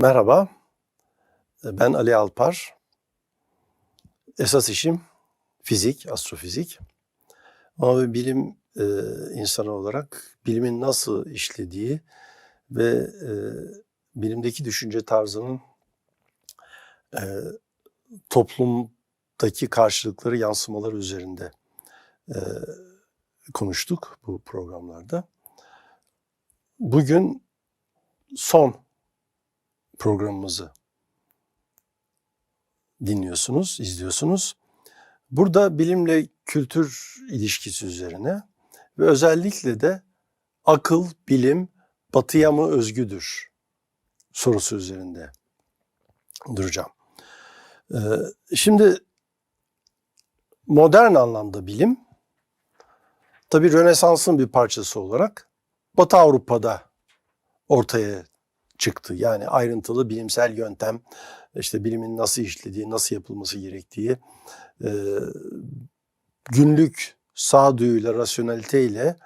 Merhaba, ben Ali Alpar. Esas işim fizik, astrofizik. Ama bir bilim e, insanı olarak bilimin nasıl işlediği ve e, bilimdeki düşünce tarzının e, toplumdaki karşılıkları, yansımaları üzerinde e, konuştuk bu programlarda. Bugün son programımızı dinliyorsunuz, izliyorsunuz. Burada bilimle kültür ilişkisi üzerine ve özellikle de akıl, bilim batıya mı özgüdür sorusu üzerinde duracağım. Ee, şimdi modern anlamda bilim tabii Rönesans'ın bir parçası olarak Batı Avrupa'da ortaya çıktı. Yani ayrıntılı bilimsel yöntem, işte bilimin nasıl işlediği, nasıl yapılması gerektiği, e, günlük sağduyuyla, rasyoneliteyle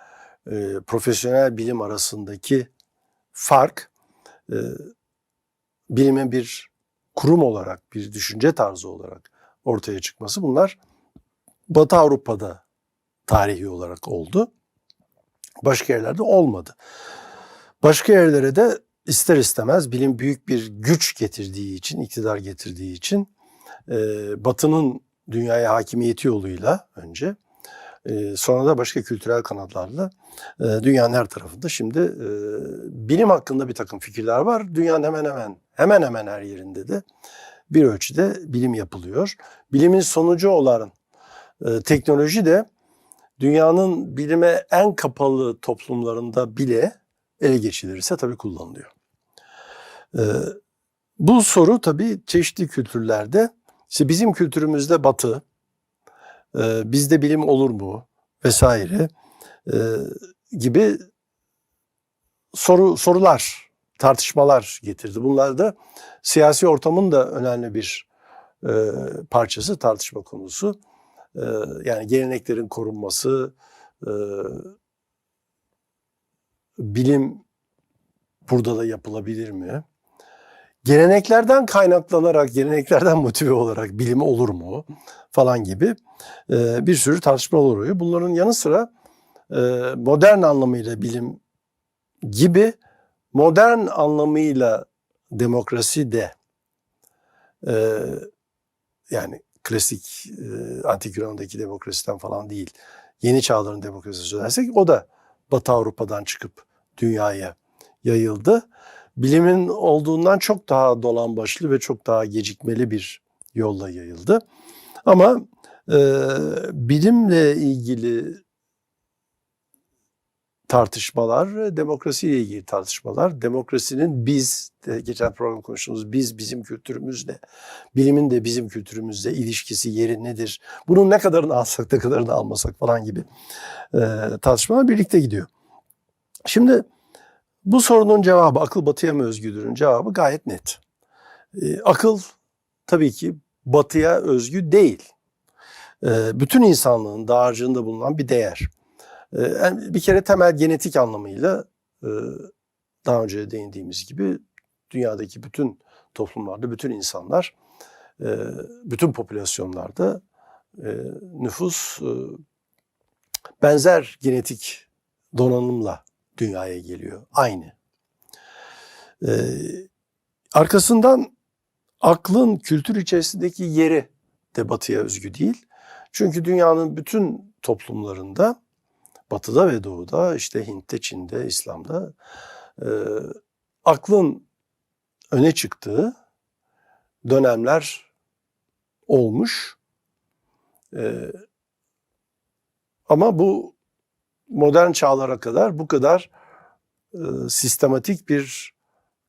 e, profesyonel bilim arasındaki fark, e, bilimin bir kurum olarak, bir düşünce tarzı olarak ortaya çıkması bunlar Batı Avrupa'da tarihi olarak oldu. Başka yerlerde olmadı. Başka yerlere de ister istemez bilim büyük bir güç getirdiği için, iktidar getirdiği için e, Batı'nın dünyaya hakimiyeti yoluyla önce e, sonra da başka kültürel kanatlarla e, dünyanın her tarafında şimdi e, bilim hakkında bir takım fikirler var. Dünyanın hemen hemen hemen hemen her yerinde de bir ölçüde bilim yapılıyor. Bilimin sonucu olan e, teknoloji de dünyanın bilime en kapalı toplumlarında bile ele geçirilirse tabii kullanılıyor. Ee, bu soru tabii çeşitli kültürlerde, işte bizim kültürümüzde batı, e, bizde bilim olur mu vesaire e, gibi soru sorular, tartışmalar getirdi. Bunlar da siyasi ortamın da önemli bir e, parçası, tartışma konusu. E, yani geleneklerin korunması, e, bilim burada da yapılabilir mi? Geleneklerden kaynaklanarak, geleneklerden motive olarak bilim olur mu falan gibi e, bir sürü tartışmalar oluyor. Bunların yanı sıra e, modern anlamıyla bilim gibi modern anlamıyla demokrasi de e, yani klasik antik Yunan'daki demokrasiden falan değil, yeni çağların demokrasisi söylersek o da Batı Avrupa'dan çıkıp dünyaya yayıldı. Bilimin olduğundan çok daha dolan başlı ve çok daha gecikmeli bir yolla yayıldı. Ama e, bilimle ilgili tartışmalar, demokrasiyle ilgili tartışmalar, demokrasinin biz, geçen program konuştuğumuz biz, bizim kültürümüzle, bilimin de bizim kültürümüzle ilişkisi, yeri nedir, bunun ne kadarını alsak, ne kadarını almasak falan gibi e, tartışmalar birlikte gidiyor. Şimdi bu sorunun cevabı, akıl batıya mı özgüdürün cevabı gayet net. E, akıl tabii ki batıya özgü değil. E, bütün insanlığın dağarcığında bulunan bir değer. Ee, bir kere temel genetik anlamıyla e, daha önce değindiğimiz gibi dünyadaki bütün toplumlarda, bütün insanlar, e, bütün popülasyonlarda e, nüfus benzer genetik donanımla dünyaya geliyor. Aynı. Arkasından aklın kültür içerisindeki yeri de batıya özgü değil. Çünkü dünyanın bütün toplumlarında Batı'da ve Doğu'da, işte Hint'te, Çin'de, İslam'da e, aklın öne çıktığı dönemler olmuş. E, ama bu modern çağlara kadar bu kadar sistematik bir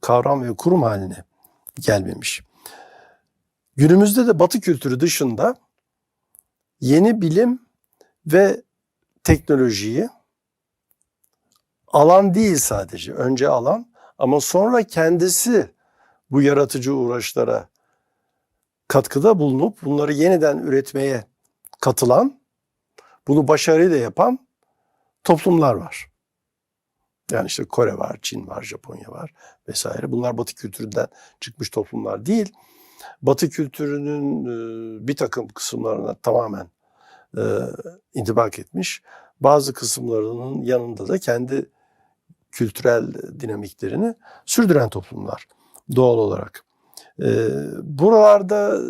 kavram ve kurum haline gelmemiş. Günümüzde de Batı kültürü dışında yeni bilim ve teknolojiyi alan değil sadece. Önce alan ama sonra kendisi bu yaratıcı uğraşlara katkıda bulunup bunları yeniden üretmeye katılan, bunu başarıyla yapan toplumlar var. Yani işte Kore var, Çin var, Japonya var vesaire. Bunlar Batı kültüründen çıkmış toplumlar değil. Batı kültürünün e, bir takım kısımlarına tamamen e, intibak etmiş. Bazı kısımlarının yanında da kendi kültürel dinamiklerini sürdüren toplumlar doğal olarak. E, buralarda e,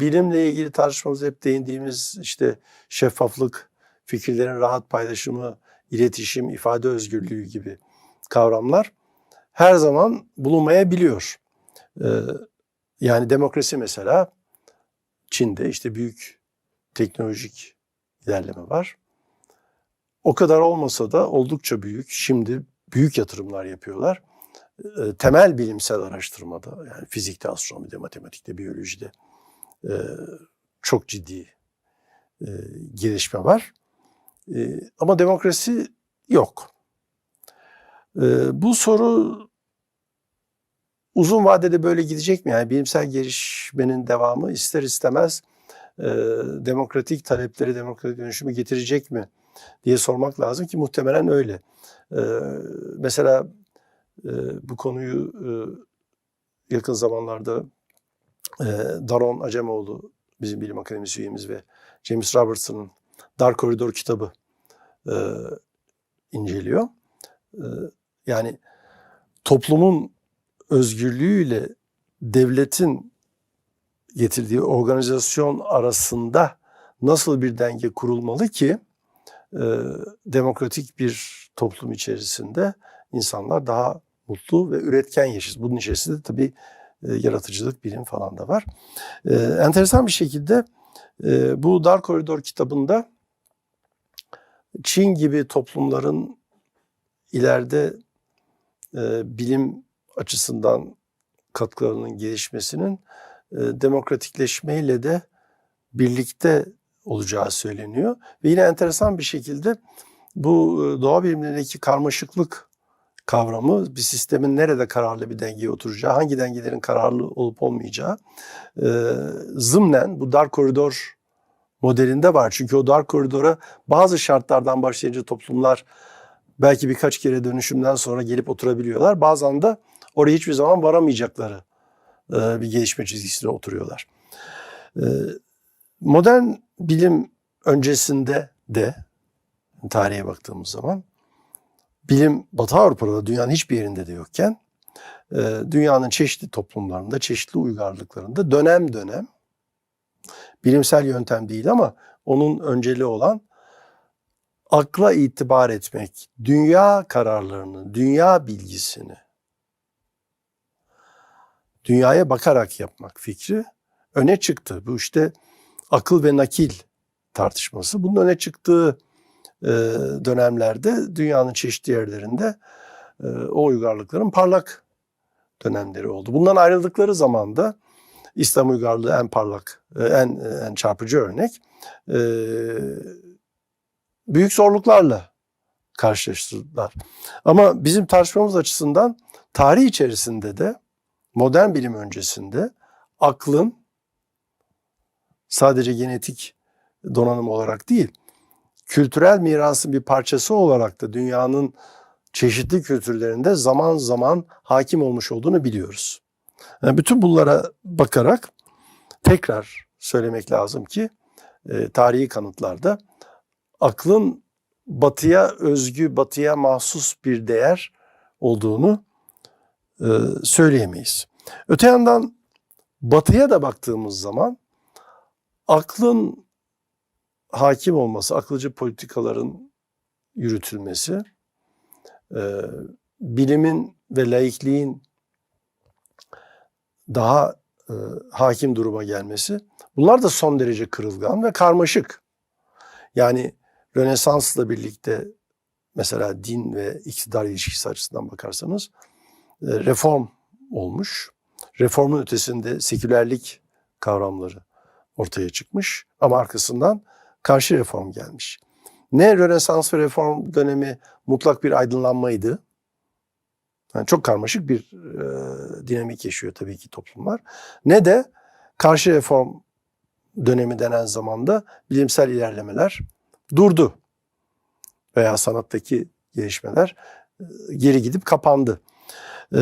bilimle ilgili tartışmamız hep değindiğimiz işte şeffaflık, fikirlerin rahat paylaşımı, iletişim, ifade özgürlüğü gibi kavramlar her zaman bulunmayabiliyor. Ee, yani demokrasi mesela Çin'de işte büyük teknolojik ilerleme var. O kadar olmasa da oldukça büyük. Şimdi büyük yatırımlar yapıyorlar. Ee, temel bilimsel araştırmada yani fizikte, astronomide, matematikte, biyolojide e, çok ciddi e, gelişme var. E, ama demokrasi yok. E, bu soru uzun vadede böyle gidecek mi? Yani bilimsel gelişmenin devamı ister istemez e, demokratik talepleri, demokratik dönüşümü getirecek mi diye sormak lazım ki muhtemelen öyle. E, mesela e, bu konuyu e, yakın zamanlarda e, Daron Acemoğlu bizim bilim akademisi üyemiz ve James Robertson'ın Dar Koridor kitabı e, inceliyor. E, yani toplumun özgürlüğüyle devletin getirdiği organizasyon arasında nasıl bir denge kurulmalı ki e, demokratik bir toplum içerisinde insanlar daha mutlu ve üretken yaşasın. Bunun içerisinde tabii e, yaratıcılık, bilim falan da var. E, enteresan bir şekilde e, bu Dar Koridor kitabında Çin gibi toplumların ileride e, bilim açısından katkılarının gelişmesinin e, demokratikleşmeyle de birlikte olacağı söyleniyor. Ve yine enteresan bir şekilde bu e, doğa bilimlerindeki karmaşıklık kavramı bir sistemin nerede kararlı bir dengeye oturacağı, hangi dengelerin kararlı olup olmayacağı e, zımnen bu dar koridor modelinde var. Çünkü o dar koridora bazı şartlardan başlayınca toplumlar belki birkaç kere dönüşümden sonra gelip oturabiliyorlar. Bazen de oraya hiçbir zaman varamayacakları e, bir gelişme çizgisine oturuyorlar. E, modern bilim öncesinde de tarihe baktığımız zaman bilim Batı Avrupa'da dünyanın hiçbir yerinde de yokken e, dünyanın çeşitli toplumlarında, çeşitli uygarlıklarında dönem dönem bilimsel yöntem değil ama onun önceliği olan akla itibar etmek, dünya kararlarını, dünya bilgisini dünyaya bakarak yapmak fikri öne çıktı. Bu işte akıl ve nakil tartışması. Bunun öne çıktığı e, dönemlerde dünyanın çeşitli yerlerinde e, o uygarlıkların parlak dönemleri oldu. Bundan ayrıldıkları zaman da İslam uygarlığı en parlak, e, en, en çarpıcı örnek. E, büyük zorluklarla karşılaştırdılar. Ama bizim tartışmamız açısından tarih içerisinde de modern bilim öncesinde aklın sadece genetik donanım olarak değil, kültürel mirasın bir parçası olarak da dünyanın çeşitli kültürlerinde zaman zaman hakim olmuş olduğunu biliyoruz. Yani bütün bunlara bakarak tekrar söylemek lazım ki e, tarihi kanıtlarda aklın batıya özgü, batıya mahsus bir değer olduğunu e, söyleyemeyiz. Öte yandan batıya da baktığımız zaman aklın hakim olması, akılcı politikaların yürütülmesi, e, bilimin ve laikliğin daha e, hakim duruma gelmesi, bunlar da son derece kırılgan ve karmaşık. Yani Rönesans'la birlikte mesela din ve iktidar ilişkisi açısından bakarsanız e, reform olmuş. Reformun ötesinde sekülerlik kavramları ortaya çıkmış ama arkasından karşı reform gelmiş. Ne Rönesans ve reform dönemi mutlak bir aydınlanmaydı. Yani çok karmaşık bir e, dinamik yaşıyor tabii ki toplumlar. Ne de karşı reform dönemi denen zamanda bilimsel ilerlemeler durdu. Veya sanattaki gelişmeler e, geri gidip kapandı. E,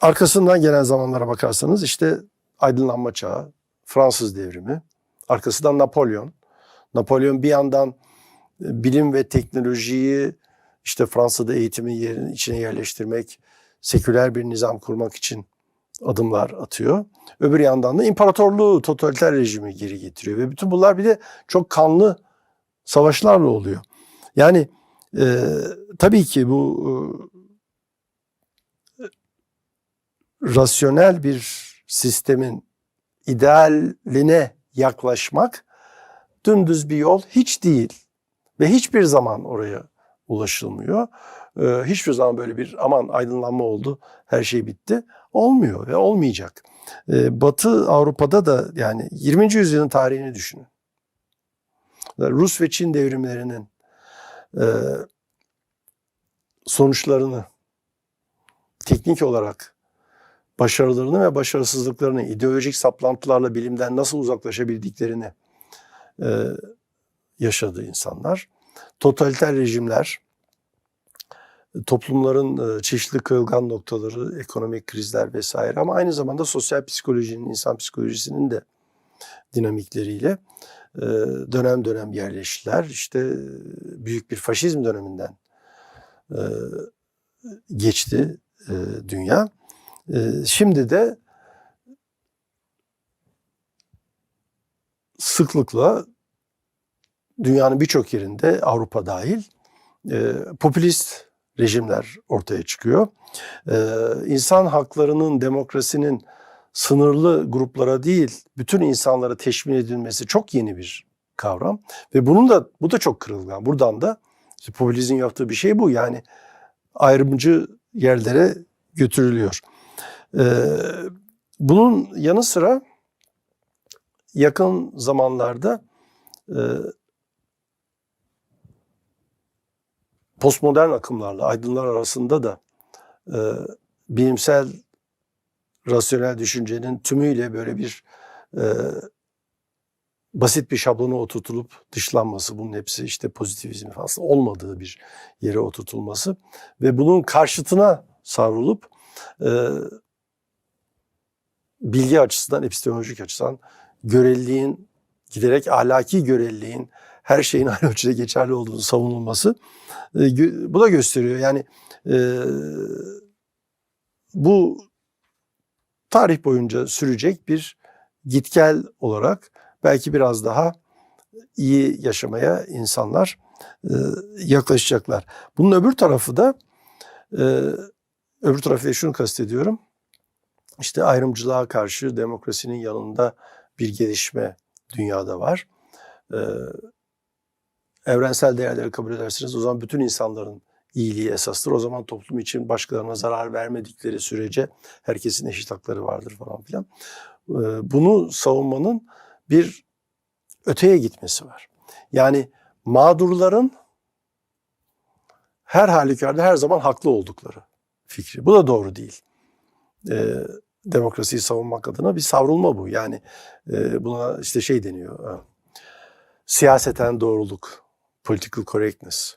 arkasından gelen zamanlara bakarsanız işte aydınlanma çağı, Fransız devrimi, arkasından Napolyon. Napolyon bir yandan e, bilim ve teknolojiyi işte Fransa'da eğitimin yerin içine yerleştirmek, seküler bir nizam kurmak için adımlar atıyor. Öbür yandan da imparatorluğu, totaliter rejimi geri getiriyor ve bütün bunlar bir de çok kanlı savaşlarla oluyor. Yani e, tabii ki bu e, rasyonel bir sistemin idealine yaklaşmak dümdüz bir yol hiç değil ve hiçbir zaman oraya ulaşılmıyor. Ee, hiçbir zaman böyle bir aman aydınlanma oldu, her şey bitti olmuyor ve olmayacak. Ee, Batı Avrupa'da da yani 20. yüzyılın tarihini düşünün. Rus ve Çin devrimlerinin e, sonuçlarını teknik olarak başarılarını ve başarısızlıklarını, ideolojik saplantılarla bilimden nasıl uzaklaşabildiklerini e, yaşadı insanlar. Totaliter rejimler, toplumların e, çeşitli kırılgan noktaları, ekonomik krizler vesaire ama aynı zamanda sosyal psikolojinin, insan psikolojisinin de dinamikleriyle e, dönem dönem yerleştiler. İşte e, büyük bir faşizm döneminden geçti dünya. Şimdi de sıklıkla dünyanın birçok yerinde Avrupa dahil e, popülist rejimler ortaya çıkıyor. E, insan haklarının, demokrasinin sınırlı gruplara değil, bütün insanlara teşmin edilmesi çok yeni bir kavram ve bunun da bu da çok kırılgan. Buradan da işte popülizmin yaptığı bir şey bu. Yani ayrımcı yerlere götürülüyor. Ee, bunun yanı sıra yakın zamanlarda e, postmodern akımlarla aydınlar arasında da e, bilimsel rasyonel düşüncenin tümüyle böyle bir e, basit bir şablona oturtulup dışlanması, bunun hepsi işte pozitivizm falan olmadığı bir yere oturtulması ve bunun karşıtına savrulup e, bilgi açısından, epistemolojik açıdan görelliğin, giderek ahlaki görelliğin her şeyin aynı ölçüde geçerli olduğunu savunulması e, bu da gösteriyor. Yani e, bu tarih boyunca sürecek bir gitgel olarak belki biraz daha iyi yaşamaya insanlar e, yaklaşacaklar. Bunun öbür tarafı da öbür tarafı şunu kastediyorum. İşte ayrımcılığa karşı demokrasinin yanında bir gelişme dünyada var. E, evrensel değerleri kabul ederseniz o zaman bütün insanların iyiliği esastır. O zaman toplum için başkalarına zarar vermedikleri sürece herkesin eşit hakları vardır falan filan. Bunu savunmanın bir öteye gitmesi var. Yani mağdurların her halükarda her zaman haklı oldukları fikri. Bu da doğru değil. Ee, demokrasiyi savunmak adına bir savrulma bu. Yani e, buna işte şey deniyor. E, siyaseten doğruluk, political correctness.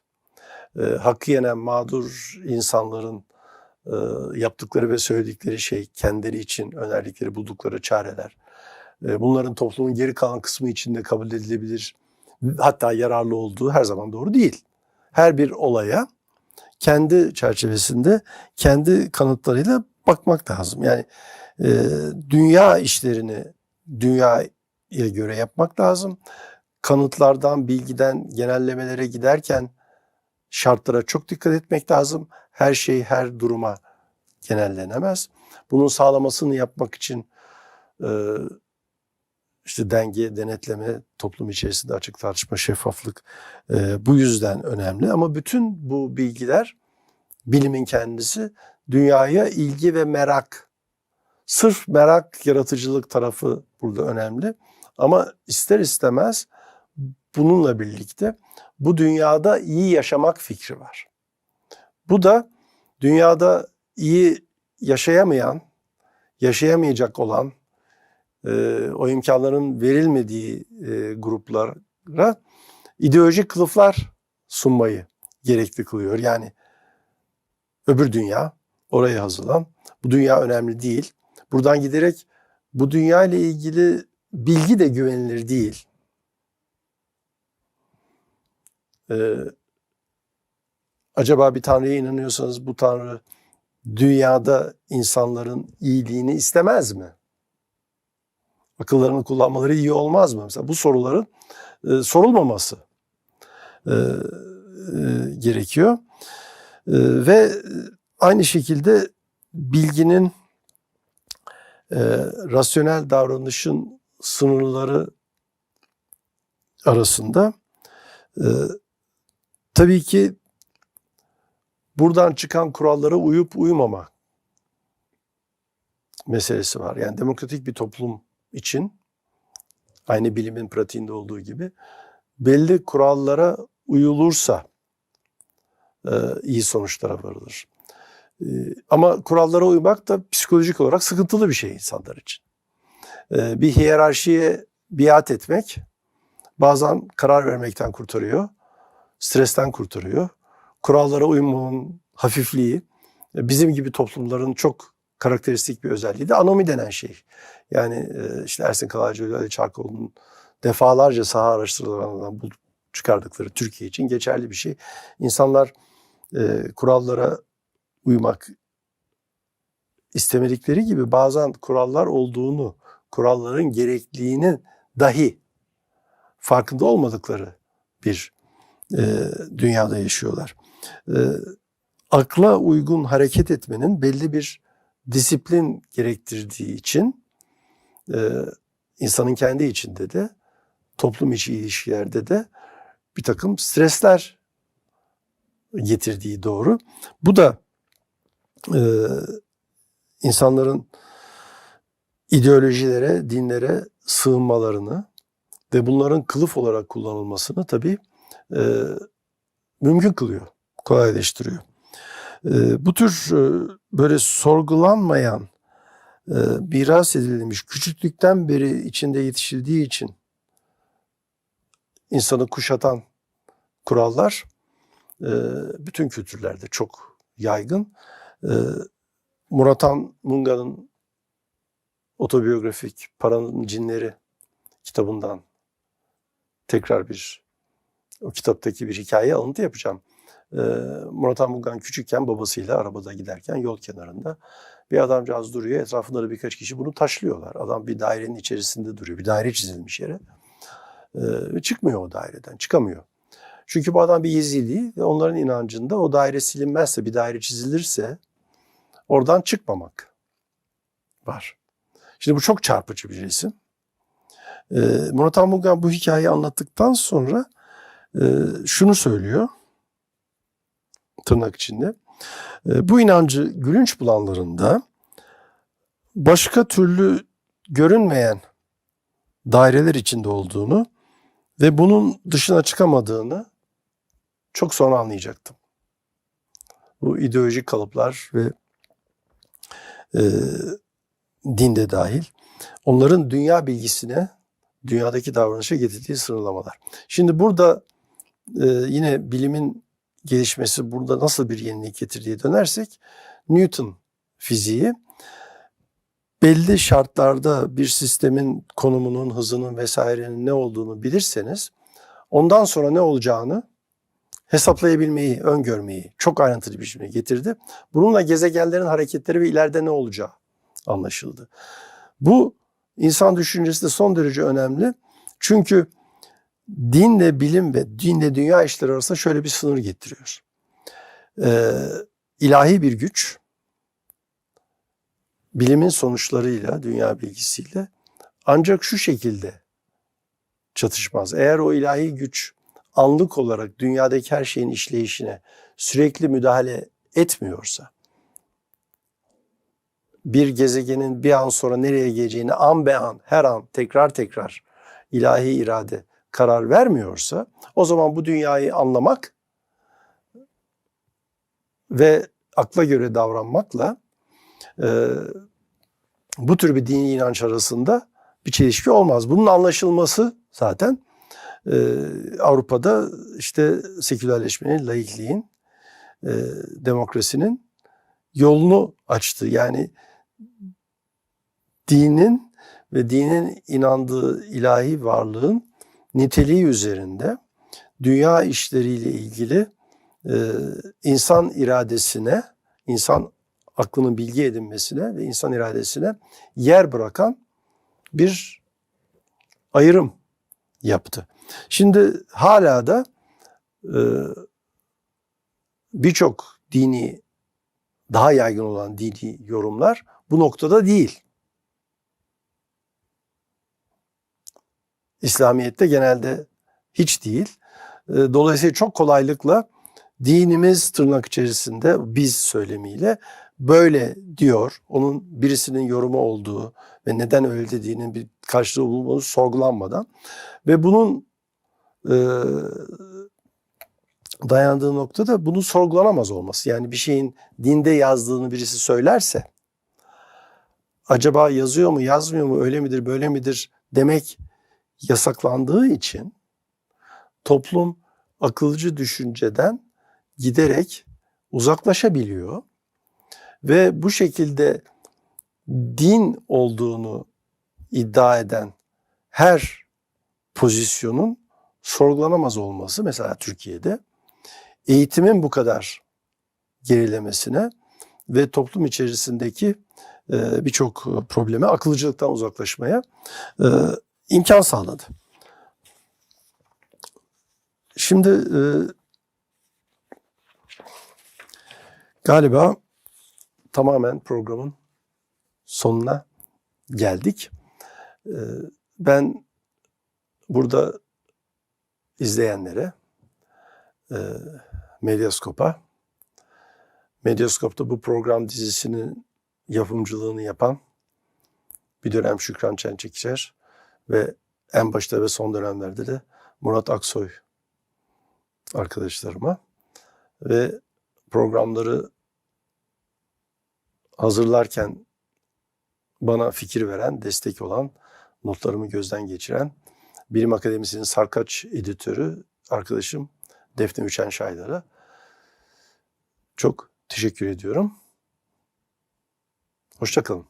E, hakkı yenen mağdur insanların e, yaptıkları ve söyledikleri şey kendileri için önerdikleri buldukları çareler. E, bunların toplumun geri kalan kısmı içinde kabul edilebilir hatta yararlı olduğu her zaman doğru değil. Her bir olaya kendi çerçevesinde kendi kanıtlarıyla bakmak lazım. Yani e, dünya işlerini dünyaya göre yapmak lazım. Kanıtlardan, bilgiden genellemelere giderken şartlara çok dikkat etmek lazım. Her şey her duruma genellenemez. Bunun sağlamasını yapmak için e, işte denge, denetleme, toplum içerisinde açık tartışma, şeffaflık e, bu yüzden önemli. Ama bütün bu bilgiler bilimin kendisi dünyaya ilgi ve merak. Sırf merak, yaratıcılık tarafı burada önemli. Ama ister istemez bununla birlikte bu dünyada iyi yaşamak fikri var. Bu da dünyada iyi yaşayamayan, yaşayamayacak olan, e, o imkanların verilmediği e, gruplara ideolojik kılıflar sunmayı gerekli kılıyor. Yani öbür dünya, oraya hazırlan. Bu dünya önemli değil. Buradan giderek bu dünya ile ilgili bilgi de güvenilir değil. Ee, acaba bir tanrıya inanıyorsanız bu tanrı dünyada insanların iyiliğini istemez mi? Akıllarını kullanmaları iyi olmaz mı? Mesela bu soruların e, sorulmaması e, e, gerekiyor. E, ve aynı şekilde bilginin e, rasyonel davranışın sınırları arasında e, tabii ki buradan çıkan kurallara uyup uyumama meselesi var. Yani demokratik bir toplum için aynı bilimin pratiğinde olduğu gibi belli kurallara uyulursa e, iyi sonuçlara varılır. E, ama kurallara uymak da psikolojik olarak sıkıntılı bir şey insanlar için. E, bir hiyerarşiye biat etmek bazen karar vermekten kurtarıyor, stresten kurtarıyor. Kurallara uymanın hafifliği e, bizim gibi toplumların çok karakteristik bir özelliği de anomi denen şey. Yani e, işte Ersin Kalaycı Ali Çarkoğlu'nun defalarca saha araştırmalarından bulup çıkardıkları Türkiye için geçerli bir şey. İnsanlar e, kurallara uymak istemedikleri gibi bazen kurallar olduğunu, kuralların gerekliliğinin dahi farkında olmadıkları bir e, dünyada yaşıyorlar. E, akla uygun hareket etmenin belli bir disiplin gerektirdiği için e, insanın kendi içinde de toplum içi ilişkilerde de bir takım stresler getirdiği doğru. Bu da e, insanların ideolojilere, dinlere sığınmalarını ve bunların kılıf olarak kullanılmasını tabii e, mümkün kılıyor, kolaylaştırıyor. E, bu tür e, böyle sorgulanmayan, e, miras edilmiş, küçüklükten beri içinde yetişildiği için insanı kuşatan kurallar e, bütün kültürlerde çok yaygın. E, Muratan Munga'nın otobiyografik Paranın Cinleri kitabından tekrar bir o kitaptaki bir hikaye alıntı yapacağım. Ee, Murat Anmungan küçükken babasıyla arabada giderken yol kenarında bir adamcağız duruyor. Etrafında da birkaç kişi bunu taşlıyorlar. Adam bir dairenin içerisinde duruyor. Bir daire çizilmiş yere. Ee, çıkmıyor o daireden. Çıkamıyor. Çünkü bu adam bir Yezidi ve onların inancında o daire silinmezse, bir daire çizilirse oradan çıkmamak var. Şimdi bu çok çarpıcı bir resim. Ee, Murat Anmungan bu hikayeyi anlattıktan sonra e, şunu söylüyor tırnak içinde. E, bu inancı gülünç bulanların da başka türlü görünmeyen daireler içinde olduğunu ve bunun dışına çıkamadığını çok sonra anlayacaktım. Bu ideolojik kalıplar ve e, dinde dahil onların dünya bilgisine, dünyadaki davranışa getirdiği sınırlamalar. Şimdi burada e, yine bilimin gelişmesi burada nasıl bir yenilik getirdiği dönersek Newton fiziği belli şartlarda bir sistemin konumunun, hızının vesairenin ne olduğunu bilirseniz ondan sonra ne olacağını hesaplayabilmeyi, öngörmeyi çok ayrıntılı bir şekilde getirdi. Bununla gezegenlerin hareketleri ve ileride ne olacağı anlaşıldı. Bu insan düşüncesi de son derece önemli. Çünkü dinle bilim ve dinle dünya işleri arasında şöyle bir sınır getiriyor. Ee, ilahi bir güç bilimin sonuçlarıyla, dünya bilgisiyle ancak şu şekilde çatışmaz. Eğer o ilahi güç anlık olarak dünyadaki her şeyin işleyişine sürekli müdahale etmiyorsa, bir gezegenin bir an sonra nereye geleceğini an be an, her an tekrar tekrar ilahi irade karar vermiyorsa o zaman bu dünyayı anlamak ve akla göre davranmakla e, bu tür bir dini inanç arasında bir çelişki olmaz. Bunun anlaşılması zaten e, Avrupa'da işte sekülerleşmenin, laikliğin, e, demokrasinin yolunu açtı. Yani dinin ve dinin inandığı ilahi varlığın niteliği üzerinde dünya işleriyle ilgili e, insan iradesine, insan aklının bilgi edinmesine ve insan iradesine yer bırakan bir ayrım yaptı. Şimdi hala da e, birçok dini daha yaygın olan dini yorumlar bu noktada değil. İslamiyet'te genelde hiç değil. E, Dolayısıyla çok kolaylıkla dinimiz tırnak içerisinde biz söylemiyle böyle diyor. Onun birisinin yorumu olduğu ve neden öyle dediğinin bir karşılığı bulunması sorgulanmadan ve bunun e, dayandığı noktada bunun sorgulanamaz olması. Yani bir şeyin dinde yazdığını birisi söylerse acaba yazıyor mu yazmıyor mu öyle midir böyle midir demek yasaklandığı için toplum akılcı düşünceden giderek uzaklaşabiliyor ve bu şekilde din olduğunu iddia eden her pozisyonun sorgulanamaz olması mesela Türkiye'de eğitimin bu kadar gerilemesine ve toplum içerisindeki e, birçok probleme akılcılıktan uzaklaşmaya e, imkan sağladı. Şimdi e, galiba tamamen programın sonuna geldik. Ben burada izleyenlere, e, Medyaskop'a, Medyaskop'ta bu program dizisinin yapımcılığını yapan bir dönem Şükran Çençekişer ve en başta ve son dönemlerde de Murat Aksoy arkadaşlarıma. Ve programları hazırlarken bana fikir veren, destek olan, notlarımı gözden geçiren Bilim Akademisi'nin Sarkaç editörü arkadaşım Defne Üçen Şaylar'a çok teşekkür ediyorum. Hoşçakalın.